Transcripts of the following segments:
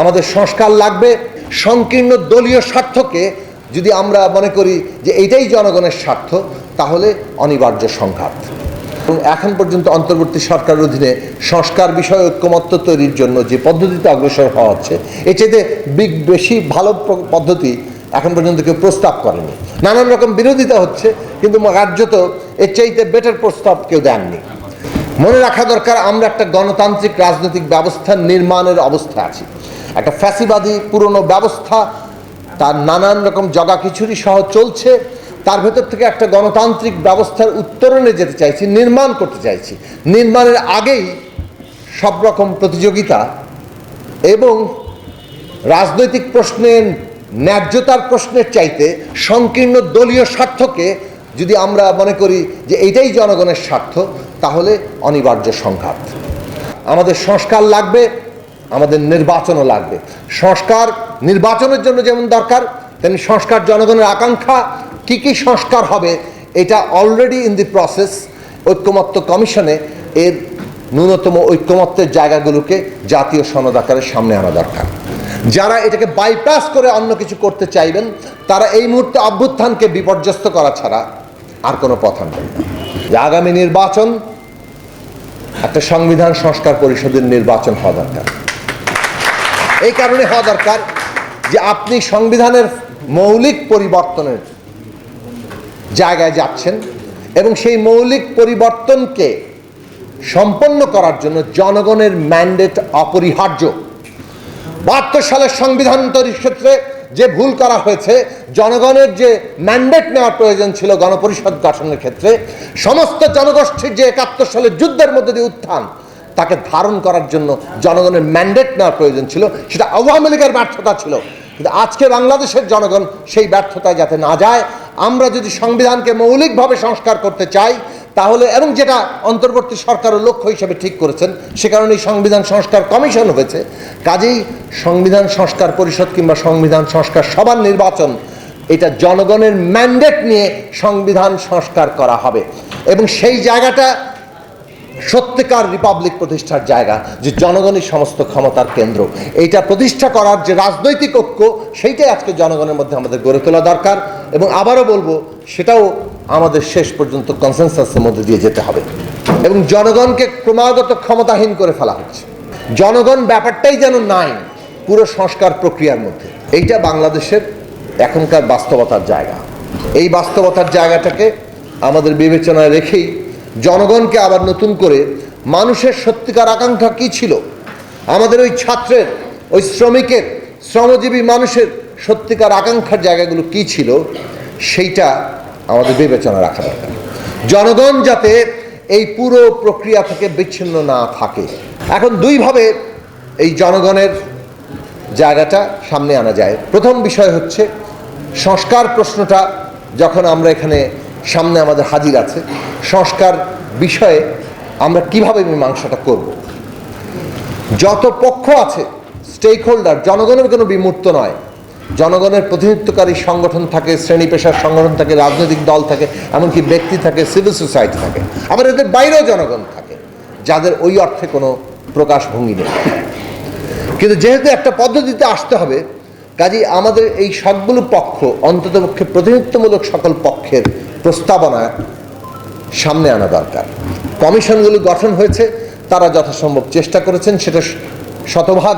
আমাদের সংস্কার লাগবে, সংকীর্ণ দলীয় স্বার্থকে যদি আমরা মনে করি যে এটাই জনগণের স্বার্থ, তাহলে অনিবার্য সংঘাত। এবং এখন পর্যন্ত অন্তর্বর্তী সরকারের অধীনে সংস্কার বিষয়ে ঐক্যমত্য তৈরির জন্য যে পদ্ধতিতে অগ্রসর হওয়া হচ্ছে চাইতে বিগ বেশি ভালো পদ্ধতি এখন পর্যন্ত কেউ প্রস্তাব করেনি। নানান রকম বিরোধিতা হচ্ছে, কিন্তু কার্যত এর চাইতে বেটার প্রস্তাব কেউ দেননি। মনে রাখা দরকার, আমরা একটা গণতান্ত্রিক রাজনৈতিক ব্যবস্থা নির্মাণের অবস্থায় আছি। একটা ফ্যাসিবাদী পুরনো ব্যবস্থা, তার নানান রকম জগা খিচুড়ি সহ চলছে। তার ভেতর থেকে একটা গণতান্ত্রিক ব্যবস্থার উত্তরণে যেতে চাইছি, নির্মাণ করতে চাইছি। নির্মাণের আগেই সব রকম প্রতিযোগিতা এবং রাজনৈতিক প্রশ্নের, ন্যায্যতার প্রশ্নের চাইতে সংকীর্ণ দলীয় স্বার্থকে যদি আমরা মনে করি যে এইটাই জনগণের স্বার্থ, তাহলে অনিবার্য সংঘাত। আমাদের সংস্কার লাগবে আমাদের নির্বাচনও লাগবে। সংস্কার নির্বাচনের জন্য যেমন দরকার, তেমনি সংস্কার জনগণের আকাঙ্ক্ষা, কি কি সংস্কার হবে, এটা অলরেডি ইন দি প্রসেস ঐক্যমত্য কমিশনে এর ন্যূনতম ঐক্যমত্যের জায়গাগুলোকে জাতীয় সনদ আকারে সামনে আনা দরকার। যারা এটাকে বাইপাস করে অন্য কিছু করতে চাইবেন, তারা এই মুহূর্তে অভ্যুত্থানকে বিপর্যস্ত করা ছাড়া আর কোনো পথ আনবেন না যে আগামী নির্বাচন একটা সংবিধান সংস্কার পরিষদের নির্বাচন হওয়া দরকার। এই কারণে হওয়া দরকার যে আপনি সংবিধানের মৌলিক পরিবর্তনের জায়গায় যাচ্ছেন এবং সেই মৌলিক পরিবর্তনকে সম্পন্ন করার জন্য জনগণের ম্যান্ডেট অপরিহার্য। বাহাত্তর সালের সংবিধান তৈরির ক্ষেত্রে যে ভুল করা হয়েছে, জনগণের যে ম্যান্ডেট নেওয়ার প্রয়োজন ছিল গণপরিষদ গঠনের ক্ষেত্রে, সমস্ত জনগোষ্ঠীর যে একাত্তর সালের যুদ্ধের মধ্যে দিয়ে উত্থান তাকে ধারণ করার জন্য জনগণের ম্যান্ডেট নেওয়ার প্রয়োজন ছিল, সেটা আওয়ামী লীগের ব্যর্থতা ছিল। কিন্তু আজকে বাংলাদেশের জনগণ সেই ব্যর্থতায় যাতে না যায়, আমরা যদি সংবিধানকে মৌলিকভাবে সংস্কার করতে চাই, তাহলে এবং যেটা অন্তর্বর্তী সরকারের লক্ষ্য হিসেবে ঠিক করেছেন, সে কারণে সংবিধান সংস্কার কমিশন হয়েছে। কাজেই সংবিধান সংস্কার পরিষদ কিংবা সংবিধান সংস্কার সবার নির্বাচন, এটা জনগণের ম্যান্ডেট নিয়ে সংবিধান সংস্কার করা হবে। এবং সেই জায়গাটা সত্যিকার রিপাবলিক প্রতিষ্ঠার জায়গা, যে জনগণই সমস্ত ক্ষমতার কেন্দ্র। এইটা প্রতিষ্ঠা করার যে রাজনৈতিক ঐক্য, সেইটাই আজকে জনগণের মধ্যে আমাদের গড়ে তোলা দরকার। এবং আবারও বলব, সেটাও আমাদের শেষ পর্যন্ত কনসেনসাসের মধ্যে দিয়ে যেতে হবে। এবং জনগণকে ক্রমাগত ক্ষমতাহীন করে ফেলা হচ্ছে। জনগণ ব্যাপারটাই যেন নাই, পুরো সংস্কার প্রক্রিয়ার মধ্যে। এইটা বাংলাদেশের এখনকার বাস্তবতার জায়গা। এই বাস্তবতার জায়গাটাকে আমাদের বিবেচনায় রেখেই জনগণকে আবার নতুন করে মানুষের সত্যিকার আকাঙ্ক্ষা কি ছিল? আমাদের ওই ছাত্রের, ওই শ্রমিকের, শ্রমজীবী মানুষের সত্যিকার আকাঙ্ক্ষার জায়গাগুলো কি ছিল? সেইটা আমাদের বিবেচনা রাখা দরকার। জনগণ যাতে এই পুরো প্রক্রিয়া থেকে বিচ্ছিন্ন না থাকে। এখন দুইভাবে এই জনগণের জায়গাটা সামনে আনা যায়। প্রথম বিষয় হচ্ছে, সংস্কার প্রশ্নটা যখন আমরা এখানে সামনে আমাদের হাজির আছে। সংস্কার বিষয়ে আমরা কীভাবে মীমাংসাটা করব? যত পক্ষ আছে স্টেক হোল্ডার জনগণের কোনো বিমূর্ত নয়। জনগণের প্রতিনিধিত্বকারী সংগঠন থাকে, শ্রেণি পেশার সংগঠন থাকে, রাজনৈতিক দল থাকে, এমনকি ব্যক্তি থাকে সিভিল সোসাইটি থাকে। আবার এদের বাইরেও জনগণ থাকে, যাদের ওই অর্থে কোনো প্রকাশভঙ্গি নেই। কিন্তু যেহেতু একটা পদ্ধতিতে আসতে হবে, কাজেই আমাদের এই সবগুলো পক্ষ অন্ততপক্ষে প্রতিনিধিত্বমূলক সকল পক্ষের প্রস্তাবনা সামনে আনা দরকার। কমিশনগুলি গঠন হয়েছে, তারা যথাসম্ভব চেষ্টা করেছেন, সেটা শতভাগ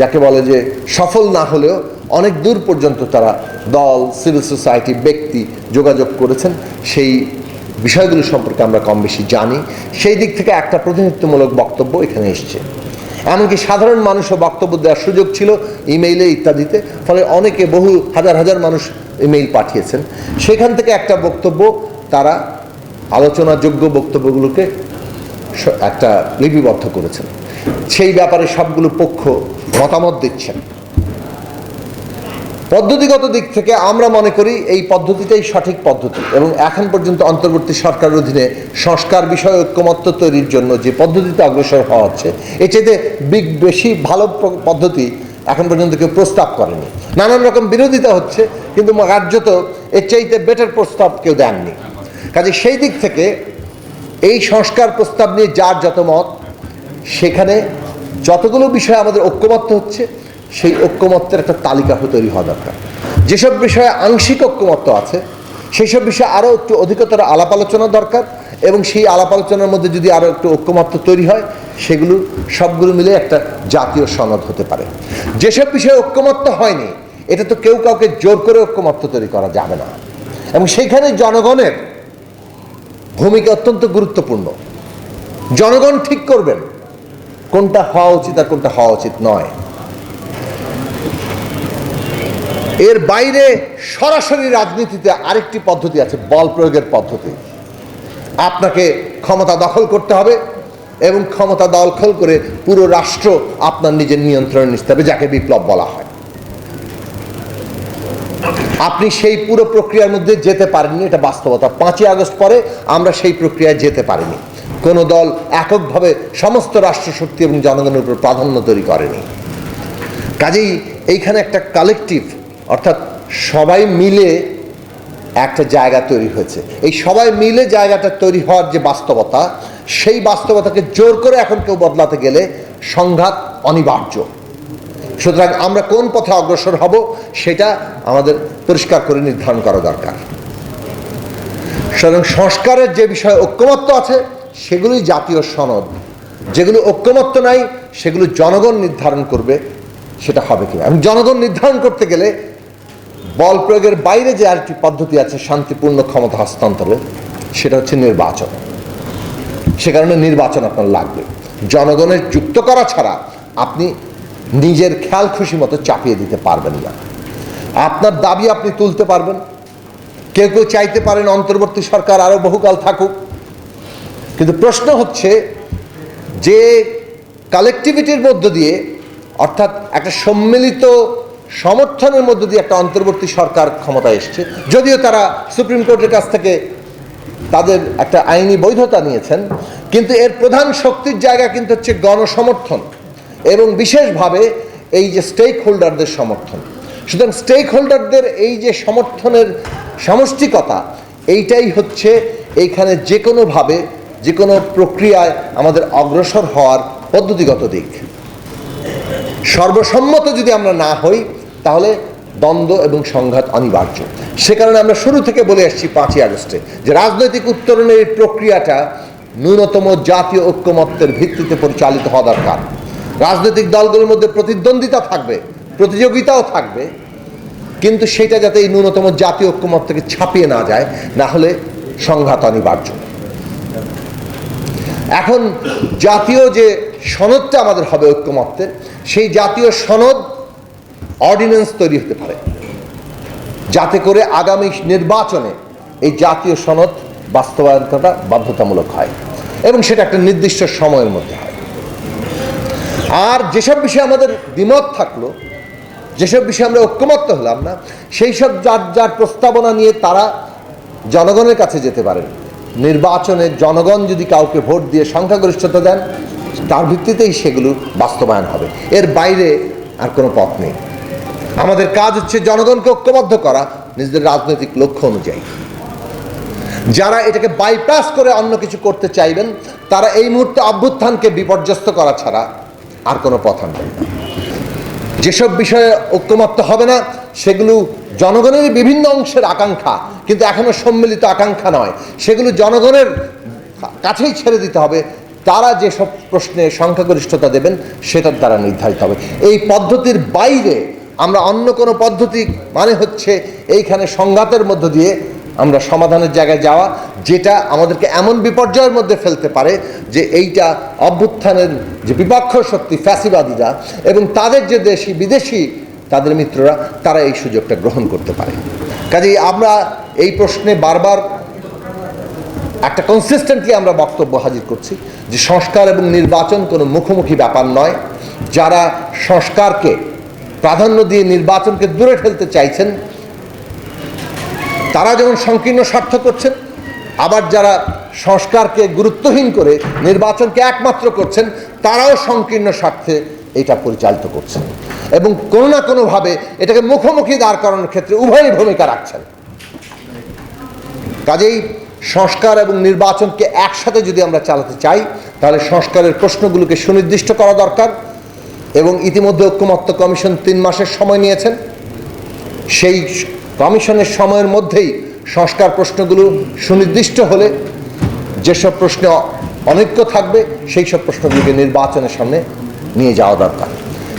যাকে বলে যে সফল না হলেও অনেক দূর পর্যন্ত তারা দল, সিভিল সোসাইটি, ব্যক্তি যোগাযোগ করেছেন। সেই বিষয়গুলো সম্পর্কে আমরা কম বেশি জানি। সেই দিক থেকে একটা প্রতিনিধিত্বমূলক বক্তব্য এখানে এসছে। এমনকি সাধারণ মানুষও বক্তব্য দেওয়ার সুযোগ ছিল ইমেইলে ইত্যাদিতে, ফলে অনেকে বহু হাজার হাজার মানুষ ইমেইল পাঠিয়েছেন। সেখান থেকে একটা বক্তব্য, তারা আলোচনাযোগ্য বক্তব্যগুলোকে একটা লিপিবদ্ধ করেছেন। সেই ব্যাপারে সবগুলো পক্ষ মতামত দিচ্ছেন। পদ্ধতিগত দিক থেকে আমরা মনে করি এই পদ্ধতিটাই সঠিক পদ্ধতি এবং এখন পর্যন্ত অন্তর্বর্তী সরকারের অধীনে সংস্কার বিষয়ে ঐক্যমত্য তৈরির জন্য যে পদ্ধতিতে অগ্রসর হওয়া হচ্ছে, এর চাইতে বিগ বেশি ভালো পদ্ধতি এখন পর্যন্ত কেউ প্রস্তাব করেনি। নানান রকম বিরোধিতা হচ্ছে, কিন্তু কার্যত এর চাইতে বেটার প্রস্তাব কেউ দেননি। কাজে সেই দিক থেকে এই সংস্কার প্রস্তাব নিয়ে যার যত মত, সেখানে যতগুলো বিষয়ে আমাদের ঐক্যমত্য হচ্ছে সেই ঐক্যমত্যের একটা তালিকা তৈরি হওয়া দরকার। যেসব বিষয়ে আংশিক ঐক্যমত্য আছে সেই সব বিষয়ে আরও একটু অধিকতর আলাপ আলোচনা দরকার এবং সেই আলাপ আলোচনার মধ্যে যদি আরও একটু ঐক্যমত্য তৈরি হয়, সেগুলো সবগুলো মিলে একটা জাতীয় সনদ হতে পারে। যেসব বিষয়ে ঐক্যমত্য হয়নি, এটা তো কেউ কাউকে জোর করে ঐক্যমত্য তৈরি করা যাবে না। এবং সেইখানে জনগণের ভূমিকা অত্যন্ত গুরুত্বপূর্ণ। জনগণ ঠিক করবেন, কোনটা হওয়া উচিত আর কোনটা হওয়া উচিত নয়। এর বাইরে সরাসরি রাজনীতিতে আরেকটি পদ্ধতি আছে, বল প্রয়োগের পদ্ধতি। আপনাকে ক্ষমতা দখল করতে হবে এবং ক্ষমতা দখল করে পুরো রাষ্ট্র আপনার নিজের নিয়ন্ত্রণে নিতে হবে যাকে বিপ্লব বলা হয়। আপনি সেই পুরো প্রক্রিয়ার মধ্যে যেতে পারেননি, এটা বাস্তবতা। পাঁচই আগস্ট পরে আমরা সেই প্রক্রিয়ায় যেতে পারিনি। কোনো দল এককভাবে সমস্ত রাষ্ট্রশক্তি এবং জনগণের উপর প্রাধান্য তৈরি করেনি। কাজেই এইখানে একটা কালেকটিভ অর্থাৎ সবাই মিলে একটা জায়গা তৈরি হয়েছে। এই সবাই মিলে জায়গাটা তৈরি হওয়ার যে বাস্তবতা, সেই বাস্তবতাকে জোর করে এখন কেউ বদলাতে গেলে সংঘাত অনিবার্য। সুতরাং আমরা কোন পথে অগ্রসর হব সেটা আমাদের পরিষ্কার করে নির্ধারণ করা দরকার। সুতরাং সংস্কারের যে বিষয়ে ঐক্যমত্য আছে, সেগুলি জাতীয় সনদ। যেগুলো ঐক্যমত্য নাই, সেগুলো জনগণ নির্ধারণ করবে, সেটা হবে কি এবং জনগণ নির্ধারণ করতে গেলে বল প্রয়োগের বাইরে যে আরেকটি পদ্ধতি আছে শান্তিপূর্ণ ক্ষমতা হস্তান্তরের সেটা হচ্ছে নির্বাচন। সে কারণে নির্বাচন আপনার লাগবে। জনগণের যুক্ত করা ছাড়া আপনি নিজের খেয়াল খুশি মতো চাপিয়ে দিতে পারবেন না। আপনার দাবি আপনি তুলতে পারবেন। কেউ কেউ চাইতে পারেন অন্তর্বর্তী সরকার আরও বহুকাল থাকুক। কিন্তু প্রশ্ন হচ্ছে যে কালেকটিভিটির মধ্য দিয়ে, অর্থাৎ একটা সম্মিলিত সমর্থনের মধ্য দিয়ে একটা অন্তর্বর্তী সরকার ক্ষমতা এসছে। যদিও তারা সুপ্রিম কোর্টের কাছ থেকে তাদের একটা আইনি বৈধতা নিয়েছেন, কিন্তু এর প্রধান শক্তির জায়গা কিন্তু হচ্ছে গণসমর্থন এবং বিশেষভাবে এই যে স্টেক হোল্ডারদের সমর্থন। সুতরাং স্টেক হোল্ডারদের এই যে সমর্থনের সমষ্টিকতা, এইটাই হচ্ছে এইখানে যে কোনোভাবে যে কোনো প্রক্রিয়ায় আমাদের অগ্রসর হওয়ার পদ্ধতিগত দিক। সর্বসম্মত যদি আমরা না হই তাহলে দ্বন্দ্ব এবং সংঘাত অনিবার্য। সে কারণে আমরা শুরু থেকে বলে আসছি পাঁচই আগস্টে যে রাজনৈতিক উত্তরণের এই প্রক্রিয়াটা ন্যূনতম জাতীয় ঐক্যমত্যের ভিত্তিতে পরিচালিত হওয়া দরকার। রাজনৈতিক দলগুলোর মধ্যে প্রতিদ্বন্দ্বিতা থাকবে, প্রতিযোগিতাও থাকবে, কিন্তু সেটা যাতে এই ন্যূনতম জাতীয় ঐক্যমত থেকে ছাপিয়ে না যায়, না হলে সংঘাত অনিবার্য। এখন জাতীয় যে সনদটা আমাদের হবে ঐক্যমত্যের, সেই জাতীয় সনদ অর্ডিন্যান্স তৈরি হতে পারে। যাতে করে আগামী নির্বাচনে এই জাতীয় সনদ বাস্তবায়ন করা বাধ্যতামূলক হয় এবং সেটা একটা নির্দিষ্ট সময়ের মধ্যে হয়। আর যেসব বিষয়ে আমাদের দ্বিমত থাকল, যেসব বিষয়ে আমরা ঐক্যমত্য হলাম না, সেই সব যার যার প্রস্তাবনা নিয়ে তারা জনগণের কাছে যেতে পারেন। নির্বাচনে জনগণ যদি কাউকে ভোট দিয়ে সংখ্যাগরিষ্ঠতা দেন, তার ভিত্তিতেই সেগুলো বাস্তবায়ন হবে। এর বাইরে আর কোনো পথ নেই। আমাদের কাজ হচ্ছে জনগণকে ঐক্যবদ্ধ করা, নিজেদের রাজনৈতিক লক্ষ্য অনুযায়ী। যারা এটাকে বাইপাস করে অন্য কিছু করতে চাইবেন, তারা এই মুহূর্তে অভ্যুত্থানকে বিপর্যস্ত করা ছাড়া আর কোনো পথ নেই। যেসব বিষয়ে ঐক্যমত্য হবে না, সেগুলো জনগণের বিভিন্ন অংশের আকাঙ্ক্ষা, কিন্তু এখনও সম্মিলিত আকাঙ্ক্ষা নয়। সেগুলো জনগণের কাছেই ছেড়ে দিতে হবে। তারা যেসব প্রশ্নে সংখ্যাগরিষ্ঠতা দেবেন, সেটার দ্বারা নির্ধারিত হবে। এই পদ্ধতির বাইরে আমরা অন্য কোনো পদ্ধতি মানে হচ্ছে এইখানে সংঘাতের মধ্য দিয়ে আমরা সমাধানের জায়গায় যাওয়া, যেটা আমাদেরকে এমন বিপর্যয়ের মধ্যে ফেলতে পারে যে এইটা অভ্যুত্থানের যে বিপক্ষ শক্তি ফ্যাসিবাদীরা এবং তাদের যে দেশি বিদেশি তাদের মিত্ররা, তারা এই সুযোগটা গ্রহণ করতে পারে। কাজেই আমরা এই প্রশ্নে বারবার একটা কনসিস্টেন্টলি আমরা বক্তব্য হাজির করছি যে সংস্কার এবং নির্বাচন কোনো মুখোমুখি ব্যাপার নয়। যারা সংস্কারকে প্রাধান্য দিয়ে নির্বাচনকে দূরে ঠেলতে চাইছেন, তারা যেমন সংকীর্ণ স্বার্থ করছেন, আবার যারা সংস্কারকে গুরুত্বহীন করে নির্বাচনকে একমাত্র করছেন, তারাও সংকীর্ণ স্বার্থে এটা পরিচালিত করছেন। এবং কোনো না কোনোভাবে এটাকে মুখোমুখি দাঁড় করানোর ক্ষেত্রে উভয়ই ভূমিকা রাখছেন। কাজেই সংস্কার এবং নির্বাচনকে একসাথে যদি আমরা চালাতে চাই, তাহলে সংস্কারের প্রশ্নগুলোকে সুনির্দিষ্ট করা দরকার। এবং ইতিমধ্যে ঐক্যমত্য কমিশন তিন মাসের সময় নিয়েছেন। সেই কমিশনের সময়ের মধ্যেই সংস্কার প্রশ্নগুলো সুনির্দিষ্ট হলে যেসব প্রশ্নে অনৈক্য থাকবে, সেই সব প্রশ্নগুলিকে নির্বাচনের সামনে নিয়ে যাওয়া দরকার।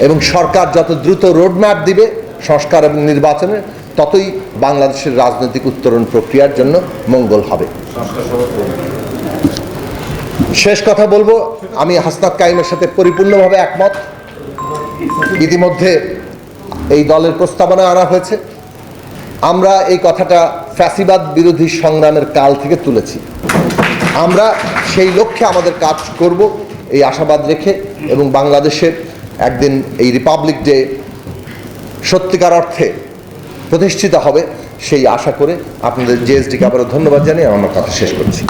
এবং সরকার যত দ্রুত রোডম্যাপ দিবে সংস্কার এবং নির্বাচনের, ততই বাংলাদেশের রাজনৈতিক উত্তরণ প্রক্রিয়ার জন্য মঙ্গল হবে। শেষ কথা বলব, আমি হাসনাত কাইমের সাথে পরিপূর্ণভাবে একমত। ইতিমধ্যে এই দলের প্রস্তাবনা আনা হয়েছে। আমরা এই কথাটা ফ্যাসিবাদ বিরোধী সংগ্রামের কাল থেকে তুলেছি। আমরা সেই লক্ষ্যে আমাদের কাজ করব, এই আশাবাদ রেখে এবং বাংলাদেশের একদিন এই রিপাবলিক ডে সত্যিকার অর্থে প্রতিষ্ঠিত হবে, সেই আশা করে আপনাদের জেএসডিকে আবারও ধন্যবাদ জানিয়ে আমার কথা শেষ করছি।